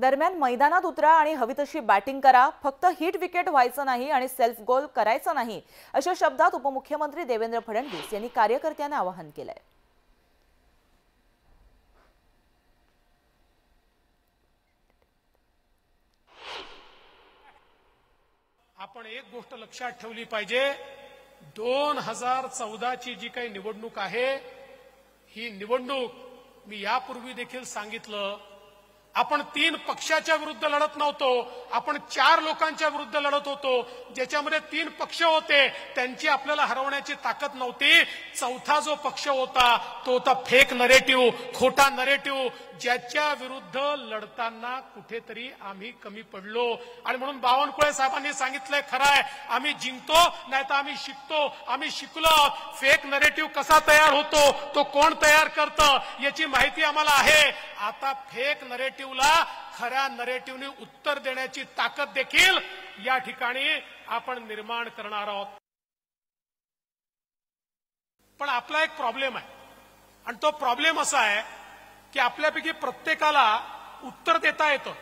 दरम्यान मैदानात उतरा आणि हवी तशी बॅटिंग करा. फक्त हिट विकेट व्हायचं नाही आणि सेल्फ गोल करायचं नाही अशा शब्दात उपमुख्यमंत्री देवेंद्र फडणवीस यांनी कार्यकर्त्यांना आवाहन केलंय. आपण एक गोष्ट लक्षात ठेवली पाहिजे. दोन हजार चौदाची जी काही निवडणूक आहे ही निवडणूक मी यापूर्वी देखील सांगितलं. आपण तीन पक्षाच्या विरुद्ध लढत नव्हतो. आपण चार लोकांच्या विरुद्ध लढत होतो. ज्याच्यामध्ये तीन पक्ष होते त्यांची आपल्याला हरवण्याची ताकद नव्हती. चौथा जो पक्ष होता तो होता फेक नरेटिव्ह खोटा नरेटिव्ह ज्याच्या विरुद्ध लढताना कुठेतरी आम्ही कमी पडलो. आणि म्हणून बावनकुळे साहेबांनी सांगितलंय खरंय आम्ही जिंकतो नाही तर आम्ही शिकतो आम्ही शिकलो. फेक नरेटिव्ह कसा तयार होतो तो कोण तयार करतं याची माहिती आम्हाला आहे. आता फेक नरेटिव्ह नरेटिव्हला खऱ्या नरेटिव्हने उत्तर देण्याची ताकद देखील या ठिकाणी आपण निर्माण करणार आहोत. पण आपला एक प्रॉब्लेम आहे. आणि तो प्रॉब्लेम असा आहे की आपल्यापैकी प्रत्येकाला उत्तर देता येतं.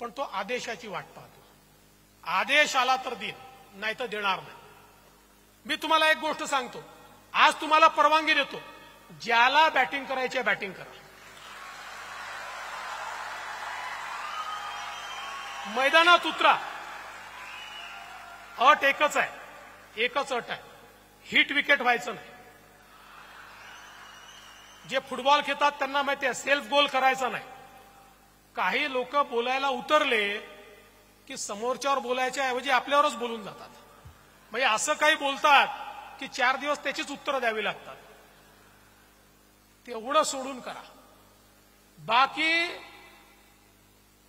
पण तो आदेशाची वाट पाहतो. आदेश आला तर देईन नाही तर देणार नाही. मी तुम्हाला एक गोष्ट सांगतो. आज तुम्हाला परवानगी देतो. ज्याला बॅटिंग करायची आहे बॅटिंग करा. मैदानात उतरा. अट एकच आहे. एकच अट आहे. हिट विकेट व्हायचं नाही. जे फुटबॉल खेळतात त्यांना माहिती आहे सेल्फ गोल करायचा नाही. काही लोक बोलायला उतरले की समोरच्यावर बोलायच्या ऐवजी आपल्यावरच बोलून जातात. म्हणजे असं काही बोलतात की चार दिवस त्याचीच उत्तरं द्यावी लागतात. तेवढं सोडून करा. बाकी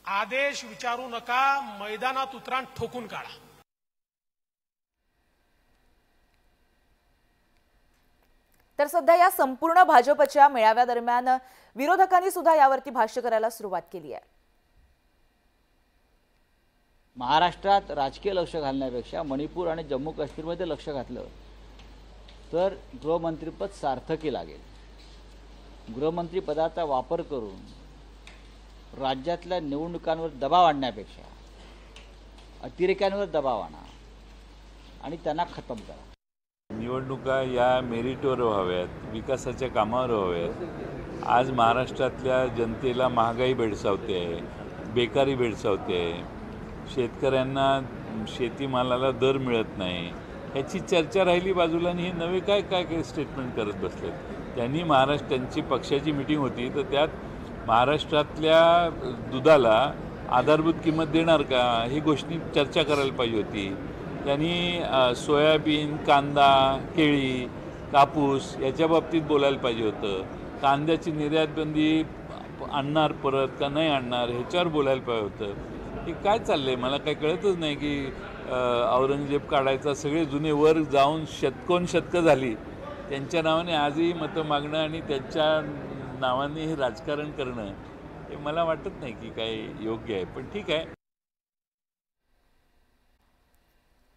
आदेश विचारू नका मैदानात उतरान ठोकून काढा. तर सध्या या संपूर्ण भाजपच्या मेळाव्यादरम्यान विरोधकांनी सुद्धा यावरती भाष्य करायला सुरुवात केली आहे. महाराष्ट्रात राजकीय लक्ष घालण्यापेक्षा मणिपूर आणि जम्मू काश्मीरमध्ये लक्ष घातलं तर गृहमंत्रीपद सार्थकी लागेल. गृहमंत्रीपदाचा वापर करून राज्यातल्या निवडणुकांवर दबाव आणण्यापेक्षा अतिरेक्यांवर दबाव आणा आणि त्यांना खतम करा. निवडणुका या मेरिटवर व्हाव्यात विकासाच्या कामावर व्हाव्यात. आज महाराष्ट्रातल्या जनतेला महागाई भेडसावते आहे बेकारी भेडसावते. आहे शेतकऱ्यांना शेतीमालाला दर मिळत नाही. ह्याची चर्चा राहिली बाजूला आणि हे नवे काय काय काय स्टेटमेंट करत बसलेत? त्यांनी महाराष्ट्र त्यांची पक्षाची मिटिंग होती तर त्यात महाराष्ट्रातल्या दुधाला आधारभूत किंमत देणार का? ही गोष्टी चर्चा करायला पाहिजे होती. त्यांनी सोयाबीन कांदा केळी कापूस याच्या बाबतीत बोलायला पाहिजे होतं. कांद्याची निर्यातबंदी आणणार परत का नाही आणणार ह्याच्यावर बोलायला पाहिजे होतं. हे काय चाललं आहे मला काही कळतच नाही की औरंगजेब काढायचा सगळे जुने वर जाऊन शतकोन शतकं झाली. त्यांच्या नावाने आजही मतं मागणं आणि त्यांच्या नावाने हे राजकारण करणं हे मला वाटत नाही की काही योग्य आहे पण ठीक आहे.